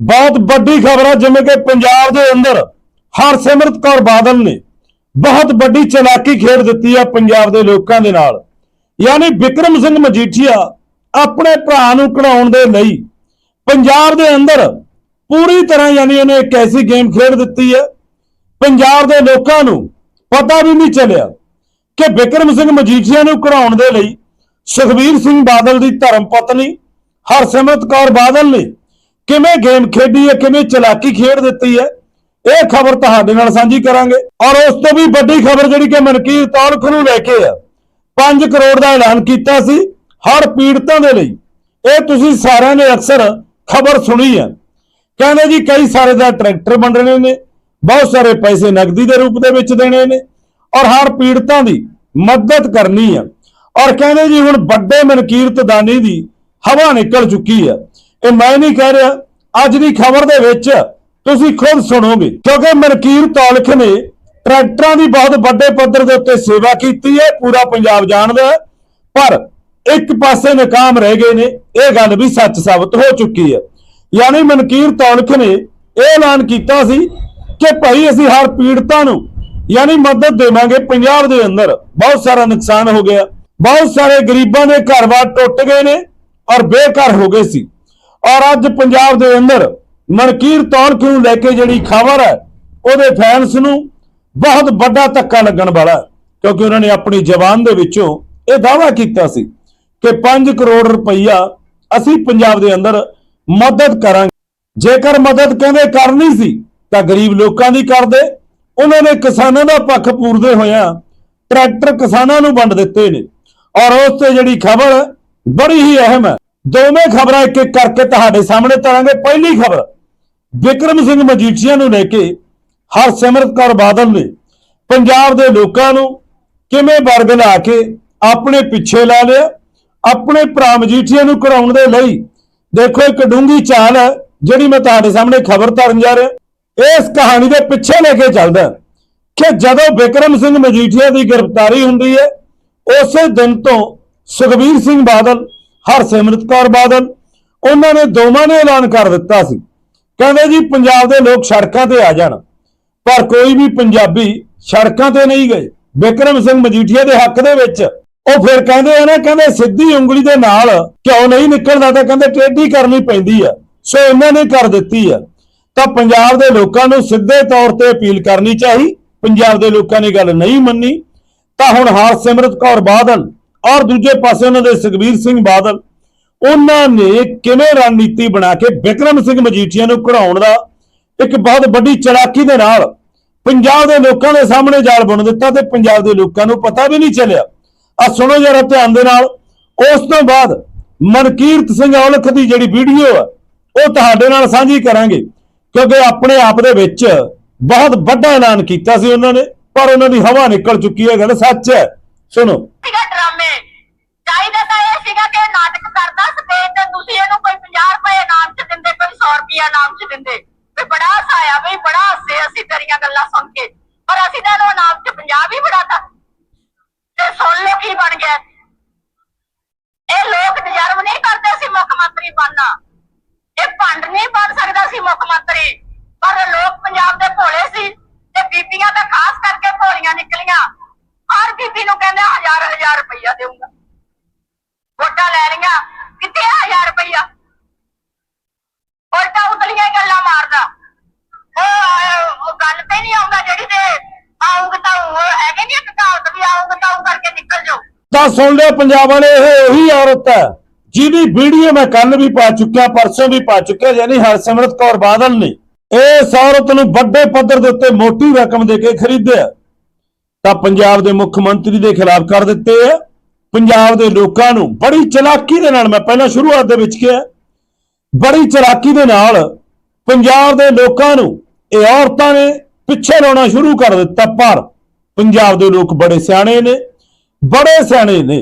ਬਹੁਤ ਵੱਡੀ ਖਬਰ ਹੈ, ਜਿਵੇਂ ਕਿ ਪੰਜਾਬ ਦੇ ਅੰਦਰ ਹਰਸਿਮਰਤ ਕੌਰ ਬਾਦਲ ਨੇ ਬਹੁਤ ਵੱਡੀ ਚਲਾਕੀ ਖੇਡ ਦਿੱਤੀ ਹੈ ਪੰਜਾਬ ਦੇ ਲੋਕਾਂ ਦੇ ਨਾਲ। ਯਾਨੀ ਵਿਕਰਮ ਸਿੰਘ ਮਜੀਠੀਆ ਆਪਣੇ ਭਰਾ ਨੂੰ ਕਢਾਉਣ ਦੇ ਲਈ ਪੰਜਾਬ ਦੇ ਅੰਦਰ ਪੂਰੀ ਤਰ੍ਹਾਂ ਯਾਨੀ ਉਹਨੇ ਇੱਕ ਐਸੀ ਗੇਮ ਖੇਡ ਦਿੱਤੀ ਹੈ। ਪੰਜਾਬ ਦੇ ਲੋਕਾਂ ਨੂੰ ਪਤਾ ਵੀ ਨਹੀਂ ਚੱਲਿਆ ਕਿ ਵਿਕਰਮ ਸਿੰਘ ਮਜੀਠੀਆ ਨੂੰ ਕਢਾਉਣ ਦੇ ਲਈ ਸੁਖਬੀਰ ਸਿੰਘ ਬਾਦਲ ਦੀ ਧਰਮ ਪਤਨੀ ਹਰਸਿਮਰਤ ਕੌਰ ਬਾਦਲ ਨੇ ਕਿਵੇਂ ਗੇਮ ਖੇਡੀ ਹੈ, ਕਿਵੇਂ ਚਲਾਕੀ ਖੇਡ ਦਿੱਤੀ ਹੈ, ਇਹ ਖਬਰ ਤੁਹਾਡੇ ਨਾਲ ਸਾਂਝੀ ਕਰਾਂਗੇ। ਔਰ ਉਸ ਤੋਂ ਵੀ ਵੱਡੀ ਖਬਰ ਜਿਹੜੀ ਕਿ ਮਨਕੀਰ ਤੌਲਖ ਨੂੰ ਲੈ ਕੇ ਆ 5 ਕਰੋੜ ਦਾ ਐਲਾਨ ਕੀਤਾ ਸੀ ਹਰ ਪੀੜਤਾਂ ਦੇ ਲਈ। ਇਹ ਤੁਸੀਂ ਸਾਰਿਆਂ ਨੇ ਅਕਸਰ ਖਬਰ ਸੁਣੀ ਹੈ। ਕਹਿੰਦੇ ਜੀ ਕਈ ਸਾਰੇ ਦਾ ਟਰੈਕਟਰ ਵੰਡਣੇ ਨੇ, ਬਹੁਤ ਸਾਰੇ ਪੈਸੇ ਨਕਦੀ ਦੇ ਰੂਪ ਦੇ ਵਿੱਚ ਦੇਣੇ ਨੇ, ਔਰ ਹਰ ਪੀੜਤਾਂ ਦੀ ਮਦਦ ਕਰਨੀ ਹੈ। ਔਰ ਕਹਿੰਦੇ ਜੀ ਹੁਣ ਵੱਡੇ ਮਨਕੀਰਤ ਦਾਨੀ ਦੀ ਹਵਾ ਨਿਕਲ ਚੁੱਕੀ ਹੈ। ਇਹ ਮੈਂ ਨਹੀਂ ਕਹਿ ਰਿਹਾ, ਅੱਜ ਦੀ ਖਬਰ ਦੇ ਵਿੱਚ ਤੁਸੀਂ ਖੁਦ ਸੁਣੋਗੇ। ਕਿਉਂਕਿ ਮਨਕੀਰ ਤੌਲਖ ਨੇ ਟਰੈਕਟਰਾਂ ਦੀ ਬਹੁਤ ਵੱਡੇ ਪੱਧਰ ਦੇ ਉੱਤੇ ਸੇਵਾ ਕੀਤੀ ਹੈ, ਪੂਰਾ ਪੰਜਾਬ ਜਾਣਦਾ ਹੈ। ਪਰ ਇੱਕ ਪਾਸੇ ਨਾਕਾਮ ਰਹਿ ਗਏ ਨੇ, ਇਹ ਗੱਲ ਵੀ ਸੱਚ ਸਾਬਤ ਹੋ ਚੁੱਕੀ ਹੈ। ਯਾਨੀ ਮਨਕੀਰ ਤੌਲਖ ਨੇ ਇਹ ਐਲਾਨ ਕੀਤਾ ਸੀ ਕਿ ਭਾਈ ਅਸੀਂ ਹਰ ਪੀੜਤਾਂ ਨੂੰ ਯਾਨੀ ਮਦਦ ਦੇਵਾਂਗੇ, ਪੰਜਾਬ ਦੇ ਅੰਦਰ ਬਹੁਤ ਸਾਰਾ ਨੁਕਸਾਨ ਹੋ ਗਿਆ। ਬਹੁਤ ਸਾਰੇ ਗਰੀਬਾਂ ਦੇ ਘਰ-ਬਾਰ ਟੁੱਟ ਗਏ ਨੇ ਔਰ ਬੇਘਰ ਹੋ ਗਏ ਸੀ। ਔਰ ਅੱਜ ਪੰਜਾਬ ਦੇ ਅੰਦਰ ਮਨਕੀਰ ਤੌਲਖ ਨੂੰ ਲੈ ਕੇ ਜਿਹੜੀ ਖਬਰ ਹੈ, ਉਹਦੇ ਫੈਨਸ ਨੂੰ ਬਹੁਤ ਵੱਡਾ ਧੱਕਾ ਲੱਗਣ ਵਾਲਾ ਹੈ, ਕਿਉਂਕਿ ਉਹਨਾਂ ਨੇ ਆਪਣੀ ਜ਼ਬਾਨ ਦੇ ਵਿੱਚੋਂ ਇਹ ਦਾਅਵਾ ਕੀਤਾ ਸੀ ਕਿ 5 ਕਰੋੜ ਰੁਪਈਆ ਅਸੀਂ ਪੰਜਾਬ ਦੇ ਅੰਦਰ ਮਦਦ ਕਰਾਂਗੇ। ਜੇਕਰ ਮਦਦ ਕਹਿੰਦੇ ਕਰਨੀ ਸੀ, ਤਾਂ ਗਰੀਬ ਲੋਕਾਂ ਦੀ ਕਰਦੇ, ਉਹਨਾਂ ਨੇ ਕਿਸਾਨਾਂ ਦਾ ਪੱਖ ਪੂਰਦੇ ਹੋਇਆ ਟਰੈਕਟਰ ਕਿਸਾਨਾਂ ਨੂੰ ਵੰਡ ਦਿੱਤੇ ਨੇ। ਔਰ ਉਸ ਤੇ ਜਿਹੜੀ ਖਬਰ ਬੜੀ ਹੀ ਅਹਿਮ ਹੈ। ਦੋਵੇਂ ਖਬਰਾਂ ਇੱਕ ਇੱਕ ਕਰਕੇ ਤੁਹਾਡੇ ਸਾਹਮਣੇ ਤਰਾਂਗੇ। ਪਹਿਲੀ ਖਬਰ, ਵਿਕਰਮ ਸਿੰਘ ਮਜੀਠੀਆ ਨੂੰ ਲੈ ਕੇ ਹਰਸਿਮਰਤ ਕੌਰ ਬਾਦਲ ਨੇ ਪੰਜਾਬ ਦੇ ਲੋਕਾਂ ਨੂੰ ਕਿਵੇਂ ਵਰਗ ਲਾ ਕੇ ਆਪਣੇ ਪਿੱਛੇ ਲਾ ਲਿਆ? ਆਪਣੇ ਭਰਾ ਮਜੀਠੀਆ ਨੂੰ ਕਢਾਉਣ ਦੇ ਲਈ ਦੇਖੋ ਇੱਕ ਡੂੰਗੀ ਚਾਲ ਹੈ, ਜਿਹੜੀ ਮੈਂ ਤੁਹਾਡੇ ਸਾਹਮਣੇ ਖਬਰ ਧਰਨ ਜਾ ਰਿਹਾ। ਇਸ ਕਹਾਣੀ ਦੇ ਪਿੱਛੇ ਲੈ ਕੇ ਚੱਲਦਾ ਕਿ ਜਦੋਂ ਵਿਕਰਮ ਸਿੰਘ ਮਜੀਠੀਆ ਦੀ ਗ੍ਰਿਫਤਾਰੀ ਹੁੰਦੀ ਹੈ, ਉਸੇ ਦਿਨ ਤੋਂ ਸੁਖਬੀਰ ਸਿੰਘ ਬਾਦਲ ਹਰਸਿਮਰਤ ਕੌਰ ਬਾਦਲ, ਉਹਨਾਂ ਨੇ ਦੋਵਾਂ ਨੇ ਐਲਾਨ ਕਰ ਦਿੱਤਾ ਸੀ। ਕਹਿੰਦੇ ਜੀ, ਪੰਜਾਬ ਦੇ ਲੋਕ ਸੜਕਾਂ ਤੇ ਆ ਜਾਣ, ਪਰ ਕੋਈ ਵੀ ਪੰਜਾਬੀ ਸੜਕਾਂ ਤੇ ਨਹੀਂ ਗਏ। ਵਿਕਰਮ ਸਿੰਘ ਮਜੀਠੀਆ ਦੇ ਹੱਕ ਦੇ ਵਿੱਚ ਉਹ ਫਿਰ ਕਹਿੰਦੇ ਆ ਨਾ, ਕਹਿੰਦੇ ਸਿੱਧੀ ਉਂਗਲੀ ਦੇ ਨਾਲ ਕਿਉਂ ਨਹੀਂ ਨਿਕਲਦਾ, ਤਾਂ ਕਹਿੰਦੇ ਟੇਢੀ ਕਰਨੀ ਪੈਂਦੀ ਆ। ਸੋ ਇਹਨਾਂ ਨੇ ਕਰ ਦਿੱਤੀ ਆ। ਤਾਂ ਪੰਜਾਬ ਦੇ ਲੋਕਾਂ ਨੂੰ ਸਿੱਧੇ ਤੌਰ ਤੇ ਅਪੀਲ ਕਰਨੀ ਚਾਹੀ। ਪੰਜਾਬ ਦੇ ਲੋਕਾਂ ਨੇ ਗੱਲ ਨਹੀਂ ਮੰਨੀ। ਤਾਂ ਹੁਣ ਹਰਸਿਮਰਤ ਕੌਰ ਬਾਦਲ ਔਰ ਦੂਜੇ ਪਾਸੇ ਉਹਨਾਂ ਦੇ ਸੁਖਬੀਰ ਸਿੰਘ ਬਾਦਲ, ਉਹਨਾਂ ਨੇ ਕਿਵੇਂ ਰਣਨੀਤੀ ਬਣਾ ਕੇ ਵਿਕਰਮ ਸਿੰਘ ਮਜੀਠੀਆ ਨੂੰ ਕਢਾਉਣ ਦਾ ਇੱਕ ਬਹੁਤ ਵੱਡੀ ਚਲਾਕੀ ਦੇ ਨਾਲ ਪੰਜਾਬ ਦੇ ਲੋਕਾਂ ਦੇ ਸਾਹਮਣੇ ਜਾਲ ਬੁਣ ਦਿੱਤਾ ਤੇ ਪੰਜਾਬ ਦੇ ਲੋਕਾਂ ਨੂੰ ਪਤਾ ਵੀ ਨਹੀਂ ਚੱਲਿਆ। ਆ ਸੁਣੋ ਜਰਾ ਧਿਆਨ ਦੇ ਨਾਲ, ਉਸ ਤੋਂ ਬਾਅਦ ਮਨਕੀਰਤ ਸਿੰਘ ਔਲਖ ਦੀ ਜਿਹੜੀ ਵੀਡੀਓ ਆ, ਉਹ ਤੁਹਾਡੇ ਨਾਲ ਸਾਂਝੀ ਕਰਾਂਗੇ, ਕਿਉਂਕਿ ਆਪਣੇ ਆਪ ਦੇ ਵਿੱਚ ਬਹੁਤ ਵੱਡਾ ਐਲਾਨ ਕੀਤਾ ਸੀ ਉਹਨਾਂ ਨੇ, ਪਰ ਉਹਨਾਂ ਦੀ ਹਵਾ ਨਿਕਲ ਚੁੱਕੀ ਹੈ ਗੱਲ ਸੱਚ ਹੈ। ਸੁਣੋ। ਮੁੱਖ ਬਣਨਾ। ਇਹ ਭੰਡ ਨਹੀਂ ਬਣ ਸਕਦਾ ਸੀ ਮੁੱਖ ਮੰਤਰੀ। ਪਰ ਲੋਕ ਪੰਜਾਬ ਦੇ ਭੋਲੇ ਸੀ ਤੇ ਬੀਬੀਆਂ ਤਾਂ ਖਾਸ ਕਰਕੇ ਭੋਲੀਆਂ ਨਿਕਲੀਆਂ। ਹਰ ਬੀਬੀ ਨੂੰ ਕਹਿੰਦੇ ਹਜ਼ਾਰ ਹਜ਼ਾਰ ਰੁਪਈਆ ਦੇਊਂਗਾ। ਵੋਟਾਂ ਲੈ ਲਈਆਂ, ਕਿੱਥੇ ਆ ਰੁਪਈਆ? ਉਲਟਾ ਉਤਲੀਆਂ ਗੱਲਾਂ ਮਾਰਦਾ। ਉਹ ਗੱਲ ਤੇ ਨਹੀਂ ਆਉਂਦਾ ਜਿਹੜੀ ਤੇ ਆਉਂਗ ਤਾਂ ਹੈਗੇ ਨਹੀਂ ਕਹਾਵਤ ਵੀ, ਆਉਂਗ ਤਾਂ ਉਹ ਕਰਕੇ ਨਿਕਲ ਜਾਓ। ਤਾਂ ਸੁਣ ਲਿਓ, ਪੰਜਾਬ ਵਾਲੇ ਇਹ ਉਹੀ ਔਰਤ ਹੈ। ਜਿਹਦੀ ਵੀਡੀਓ ਮੈਂ ਕੱਲ ਵੀ ਪਾ ਚੁੱਕਿਆ, ਪਰਸੋਂ ਵੀ ਪਾ ਚੁੱਕਿਆ, ਯਾਨੀ ਹਰਸਿਮਰਤ ਕੌਰ ਬਾਦਲ ਨੇ। ਇਸ ਔਰਤ ਨੂੰ ਵੱਡੇ ਪੱਧਰ ਦੇ ਉੱਤੇ ਮੋਟੀ ਰਕਮ ਦੇ ਕੇ ਖਰੀਦਿਆ। ਤਾਂ ਪੰਜਾਬ ਦੇ ਮੁੱਖ ਮੰਤਰੀ ਦੇ ਖਿਲਾਫ ਕਰ ਦਿੱਤੇ ਆ। ਪੰਜਾਬ ਦੇ ਲੋਕਾਂ ਨੂੰ ਬੜੀ ਚਲਾਕੀ ਦੇ ਨਾਲ ਮੈਂ ਪਹਿਲਾਂ ਸ਼ੁਰੂਆਤ ਦੇ ਵਿੱਚ ਕਿਹਾ, ਬੜੀ ਚਲਾਕੀ ਦੇ ਨਾਲ ਪੰਜਾਬ ਦੇ ਲੋਕਾਂ ਨੂੰ ਇਹ ਔਰਤਾਂ ਨੇ ਪਿੱਛੇ ਲਾਉਣਾ ਸ਼ੁਰੂ ਕਰ ਦਿੱਤਾ ਪਰ ਪੰਜਾਬ ਦੇ ਲੋਕ ਬੜੇ ਸਿਆਣੇ ਨੇ, ਬੜੇ ਸਿਆਣੇ ਨੇ।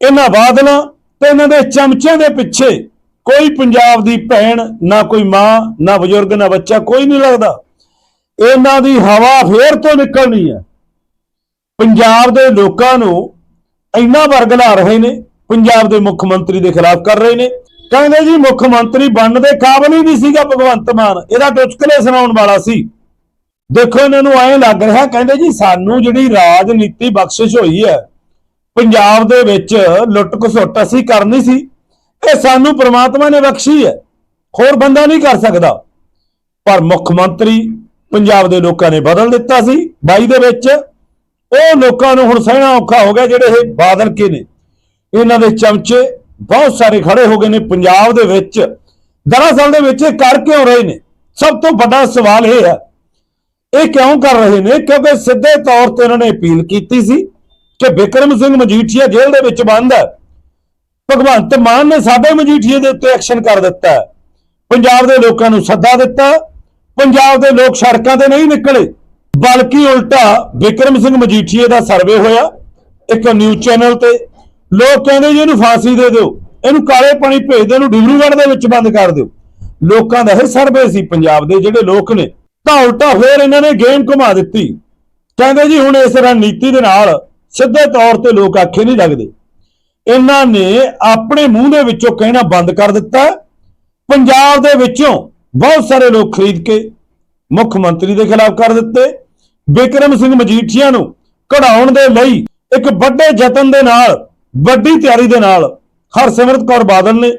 ਇਹਨਾਂ ਬਾਦਲਾਂ ਤੇ ਇਹਨਾਂ ਦੇ ਚਮਚੇ ਦੇ ਪਿੱਛੇ ਕੋਈ ਪੰਜਾਬ ਦੀ ਭੈਣ, ਨਾ ਕੋਈ ਮਾਂ, ਨਾ ਬਜ਼ੁਰਗ, ਨਾ ਬੱਚਾ ਕੋਈ ਨਹੀਂ ਲੱਗਦਾ। ਇਹਨਾਂ ਦੀ ਹਵਾ ਫੇਰ ਤੋਂ ਨਿਕਲਣੀ ਹੈ। ਪੰਜਾਬ ਦੇ ਲੋਕਾਂ ਨੂੰ ਇੰਨਾ ਵਰਗਲਾ ਰਹੇ ਨੇ, ਪੰਜਾਬ ਦੇ ਮੁੱਖ ਮੰਤਰੀ ਦੇ ਖਿਲਾਫ ਕਰ ਰਹੇ ਨੇ। ਕਹਿੰਦੇ ਜੀ, ਮੁੱਖ ਮੰਤਰੀ ਬਣਨ ਦੇ ਕਾਬਿਲ ਹੀ ਨਹੀਂ ਸੀਗਾ ਭਗਵੰਤ ਮਾਨ। ਇਹਦਾ ਟੁਚਕਲੇ ਸੁਣਾਉਣ ਵਾਲਾ ਸੀ। ਦੇਖੋ, ਇਹਨਾਂ ਨੂੰ ਐਂ ਲੱਗ ਰਿਹਾ, ਕਹਿੰਦੇ ਜੀ, ਸਾਨੂੰ ਜਿਹੜੀ ਰਾਜਨੀਤੀ ਬਖਸ਼ਿਸ਼ ਹੋਈ ਹੈ ਪੰਜਾਬ ਦੇ ਵਿੱਚ ਲੁੱਟ ਖਸੁੱਟ ਅਸੀਂ ਕਰਨੀ ਸੀ, ਇਹ ਸਾਨੂੰ ਪ੍ਰਮਾਤਮਾ ਨੇ ਬਖਸ਼ੀ ਹੈ, ਹੋਰ ਬੰਦਾ ਨਹੀਂ ਕਰ ਸਕਦਾ। ਪਰ ਮੁੱਖ ਮੰਤਰੀ ਪੰਜਾਬ ਦੇ ਲੋਕਾਂ ਨੇ ਬਦਲ ਦਿੱਤਾ ਸੀ 22 ਦੇ ਵਿੱਚ, ਉਹ ਲੋਕਾਂ ਨੂੰ ਹੁਣ ਸਹਿਣਾ ਔਖਾ ਹੋ ਗਿਆ ਜਿਹੜੇ ਇਹ ਬਾਦਲ ਕੇ ਨੇ। ਇਹਨਾਂ ਦੇ ਚਮਚੇ ਬਹੁਤ ਸਾਰੇ ਖੜੇ ਹੋ ਗਏ ਨੇ, ਪੰਜਾਬ ਦੇ ਵਿੱਚ। ਦਰਅਸਲ ਦੇ ਵਿੱਚ ਇਹ ਕਰ ਕਿਉਂ ਰਹੇ ਨੇ? ਸਭ ਤੋਂ ਵੱਡਾ ਸਵਾਲ ਇਹ ਹੈ। ਇਹ ਕਿਉਂ ਕਰ ਰਹੇ ਨੇ? ਕਿਉਂਕਿ ਸਿੱਧੇ ਤੌਰ ਤੇ ਉਹਨਾਂ ਨੇ ਅਪੀਲ ਕੀਤੀ ਸੀ ਕਿ ਬਿਕਰਮ ਸਿੰਘ ਮਜੀਠੀਆ ਜੇਲ੍ਹ ਦੇ ਵਿੱਚ ਬੰਦ ਹੈ। ਭਗਵੰਤ ਮਾਨ ਨੇ ਸਾਡੇ ਮਜੀਠੀਏ ਦੇ ਉੱਤੇ ਐਕਸ਼ਨ ਕਰ ਦਿੱਤਾ ਪੰਜਾਬ ਦੇ ਲੋਕਾਂ ਨੂੰ ਸੱਦਾ ਦਿੱਤਾ ਪੰਜਾਬ ਦੇ ਲੋਕ ਸੜਕਾਂ ਤੇ ਨਹੀਂ ਨਿਕਲੇ। ਬਲਕਿ ਉਲਟਾ ਬਿਕਰਮ ਸਿੰਘ ਮਜੀਠੀਏ ਦਾ ਸਰਵੇ ਹੋਇਆ ਇੱਕ ਨਿਊਜ਼ ਚੈਨਲ ਤੇ। ਲੋਕ ਕਹਿੰਦੇ ਜੀ ਇਹਨੂੰ ਫਾਂਸੀ ਦੇ ਦਿਓ। ਇਹਨੂੰ ਕਾਲੇ ਪਾਣੀ ਭੇਜ ਦਿਓ, ਇਹਨੂੰ ਡਿਬਰੂਗੜ੍ਹ ਦੇ ਵਿੱਚ ਬੰਦ ਕਰ ਦਿਓ। ਲੋਕਾਂ ਦਾ ਇਹ ਸਰਵੇ ਸੀ ਪੰਜਾਬ ਦੇ ਜਿਹੜੇ ਲੋਕ ਨੇ। ਤਾਂ ਉਲਟਾ ਫੇਰ ਇਹਨਾਂ ਨੇ ਗੇਮ ਘੁਮਾ ਦਿੱਤੀ। ਕਹਿੰਦੇ ਜੀ ਹੁਣ ਇਸ ਰਣਨੀਤੀ ਦੇ ਨਾਲ ਸਿੱਧੇ ਤੌਰ ਤੇ ਲੋਕ ਆਖੇ ਨਹੀਂ ਲੱਗਦੇ। ਇਹਨਾਂ ਨੇ ਆਪਣੇ ਮੂੰਹ ਦੇ ਵਿੱਚੋਂ ਕਹਿਣਾ ਬੰਦ ਕਰ ਦਿੱਤਾ। ਪੰਜਾਬ ਦੇ ਵਿੱਚੋਂ ਬਹੁਤ ਸਾਰੇ ਲੋਕ ਖਰੀਦ ਕੇ ਮੁੱਖ ਮੰਤਰੀ ਦੇ ਖਿਲਾਫ ਕਰ ਦਿੱਤੇ। ਬਿਕਰਮ ਸਿੰਘ ਮਜੀਠੀਆ ਨੂੰ ਕਢਾਉਣ ਦੇ ਲਈ ਇੱਕ ਵੱਡੇ ਯਤਨ ਦੇ ਨਾਲ, ਵੱਡੀ ਤਿਆਰੀ ਦੇ ਨਾਲ ਹਰਸਿਮਰਤ ਕੌਰ ਬਾਦਲ ਨੇ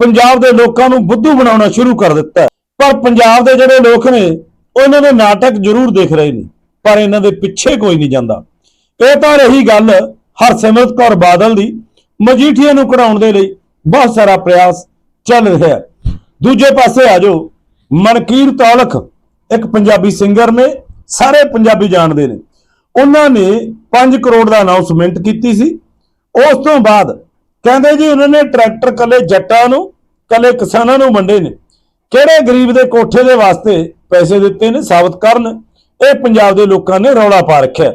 ਪੰਜਾਬ ਦੇ ਲੋਕਾਂ ਨੂੰ ਬੁੱਧੂ ਬਣਾਉਣਾ ਸ਼ੁਰੂ ਕਰ ਦਿੱਤਾ। ਪਰ ਪੰਜਾਬ ਦੇ ਜਿਹੜੇ ਲੋਕ ਨੇ ਉਹ ਇਹਨਾਂ ਦੇ ਨਾਟਕ ਜ਼ਰੂਰ ਦੇਖ ਰਹੇ ਨੇ, ਪਰ ਇਹਨਾਂ ਦੇ ਪਿੱਛੇ ਕੋਈ ਨਹੀਂ ਜਾਂਦਾ। ਇਹ ਤਾਂ ਰਹੀ ਗੱਲ ਹਰਸਿਮਰਤ ਕੌਰ ਬਾਦਲ ਦੀ, ਮਜੀਠੀਆ ਨੂੰ ਕਢਾਉਣ ਦੇ ਲਈ ਬਹੁਤ ਸਾਰਾ ਪ੍ਰਯਾਸ ਚੱਲ ਰਿਹਾ ਹੈ। ਦੂਜੇ ਪਾਸੇ ਆ ਜਾਓ, ਮਨਕੀਰ ਤੌਲਖ ਇੱਕ ਪੰਜਾਬੀ ਸਿੰਗਰ ਨੇ, ਸਾਰੇ ਪੰਜਾਬੀ ਜਾਣਦੇ ਨੇ। ਉਹਨਾਂ ਨੇ 5 ਕਰੋੜ ਦਾ ਅਨਾਉਂਸਮੈਂਟ ਕੀਤੀ ਸੀ। ਉਸ ਤੋਂ ਬਾਅਦ ਕਹਿੰਦੇ ਜੀ ਉਹਨਾਂ ਨੇ ਟਰੈਕਟਰ ਕੱਲੇ ਜੱਟਾਂ ਨੂੰ, ਕੱਲੇ ਕਿਸਾਨਾਂ ਨੂੰ ਵੰਡੇ ਨੇ। ਕਿਹੜੇ ਗਰੀਬ ਦੇ ਕੋਠੇ ਦੇ ਵਾਸਤੇ ਪੈਸੇ ਦਿੱਤੇ ਨੇ, ਸਾਬਤ ਕਰਨ? ਇਹ ਪੰਜਾਬ ਦੇ ਲੋਕਾਂ ਨੇ ਰੌਲਾ ਪਾ ਰੱਖਿਆ।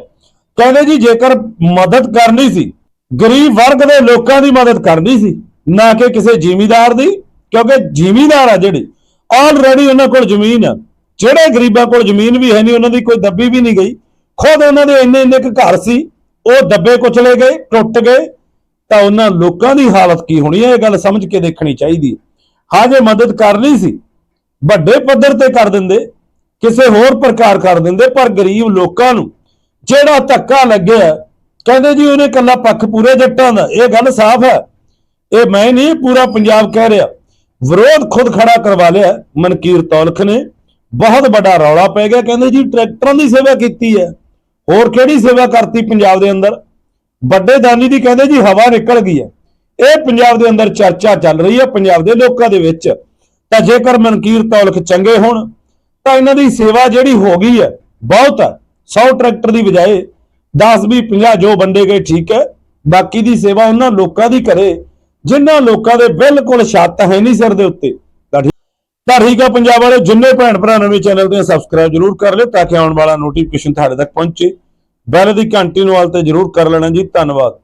ਕਹਿੰਦੇ ਜੀ ਜੇਕਰ ਮਦਦ ਕਰਨੀ ਸੀ, ਗਰੀਬ ਵਰਗ ਦੇ ਲੋਕਾਂ ਦੀ ਮਦਦ ਕਰਨੀ ਸੀ, ਨਾ ਕਿ ਕਿਸੇ ਜ਼ਿਮੀਂਦਾਰ ਦੀ, ਕਿਉਂਕਿ ਜ਼ਿਮੀਂਦਾਰ ਆ ਜਿਹੜੀ ਆਲਰੇਡੀ ਉਹਨਾਂ ਕੋਲ ਜ਼ਮੀਨ ਆ। ਜਿਹੜੇ ਗਰੀਬਾਂ ਕੋਲ ਜ਼ਮੀਨ ਵੀ ਹੈ ਨਹੀਂ, ਉਹਨਾਂ ਦੀ ਕੋਈ ਦੱਬੀ ਵੀ ਨਹੀਂ ਗਈ। ਖੁਦ ਉਹਨਾਂ ਦੇ ਇੰਨੇ ਇੰਨੇ ਕੁ ਘਰ ਸੀ, ਉਹ ਦੱਬੇ ਕੁਚਲੇ ਗਏ, ਟੁੱਟ ਗਏ। ਤਾਂ ਉਹਨਾਂ ਲੋਕਾਂ ਦੀ ਹਾਲਤ ਕੀ ਹੋਣੀ ਹੈ ਇਹ ਗੱਲ ਸਮਝ ਕੇ ਦੇਖਣੀ ਚਾਹੀਦੀ ਹੈ ਹਾਂ, ਜੇ ਮਦਦ ਕਰਨੀ ਸੀ, ਵੱਡੇ ਪੱਧਰ ਤੇ ਕਰ ਦਿੰਦੇ, ਕਿਸੇ ਹੋਰ ਪ੍ਰਕਾਰ ਕਰ ਦਿੰਦੇ, ਪਰ ਗਰੀਬ ਲੋਕਾਂ ਨੂੰ ਜਿਹੜਾ ਧੱਕਾ ਲੱਗਿਆ ਕਹਿੰਦੇ ਜੀ ਉਹਨੇ ਕੱਲਾ ਪੱਖ ਪੂਰੇ ਜੱਟਾਂ ਦਾ ਇਹ ਗੱਲ ਸਾਫ਼ ਹੈ। ਇਹ ਮੈਂ ਨਹੀਂ, ਪੂਰਾ ਪੰਜਾਬ ਕਹਿ ਰਿਹਾ। ਵਿਰੋਧ ਖੁਦ ਖੜਾ ਕਰਵਾ ਲਿਆ, ਮਨਕੀਰ ਤੌਲਖ ਨੇ। ਬਹੁਤ ਵੱਡਾ ਰੌਲਾ ਪੈ ਗਿਆ, ਕਹਿੰਦੇ ਜੀ ਟਰੈਕਟਰਾਂ ਦੀ ਸੇਵਾ ਕੀਤੀ ਹੈ। ਹੋਰ ਕਿਹੜੀ ਸੇਵਾ ਕਰਤੀ ਪੰਜਾਬ ਦੇ ਅੰਦਰ? ਵੱਡੇ ਦਾਨੀ ਦੀ ਕਹਿੰਦੇ ਜੀ ਹਵਾ ਨਿਕਲ ਗਈ ਹੈ। ਇਹ ਪੰਜਾਬ ਦੇ ਅੰਦਰ ਚਰਚਾ ਚੱਲ ਰਹੀ ਹੈ, ਪੰਜਾਬ ਦੇ ਲੋਕਾਂ ਦੇ ਵਿੱਚ। ਤਾਂ ਜੇਕਰ ਮਨਕੀਰ ਤੌਲਖ ਚੰਗੇ ਹੋਣ, ਤਾਂ ਇਹਨਾਂ ਦੀ ਸੇਵਾ ਜਿਹੜੀ ਹੋ ਗਈ ਹੈ, ਬਹੁਤ ਹੈ। 100 ਟਰੈਕਟਰ ਦੀ ਬਜਾਏ 10 20 50 ਜੋ ਵੰਡੇ ਗਏ ਠੀਕ ਹੈ, ਬਾਕੀ ਦੀ ਸੇਵਾ ਉਹਨਾਂ ਲੋਕਾਂ ਦੀ ਕਰੇ, ਜਿਨ੍ਹਾਂ ਲੋਕਾਂ ਦੇ ਬਿਲਕੁਲ ਛੱਤ ਹੈ ਨਹੀਂ ਸਿਰ ਦੇ ਉੱਤੇ। ਤਾਂ ਠੀਕ ਤਾਂ ਠੀਕ ਆ ਪੰਜਾਬ ਵਾਲੇ, ਜਿੰਨੇ ਭੈਣ ਭਰਾ ਨਵੇਂ ਚੈਨਲ ਤੇ ਸਬਸਕ੍ਰਾਈਬ ਜਰੂਰ ਕਰ ਲਿਓ ਤਾਂ ਕਿ ਆਉਣ ਵਾਲਾ ਨੋਟੀਫਿਕੇਸ਼ਨ ਤੁਹਾਡੇ ਤੱਕ ਪਹੁੰਚੇ। ਬੈਲ ਦੀ ਘੰਟੀ ਨੂੰ ਆਲ ਤੇ ਜਰੂਰ ਕਰ ਲੈਣਾ ਜੀ, ਧੰਨਵਾਦ।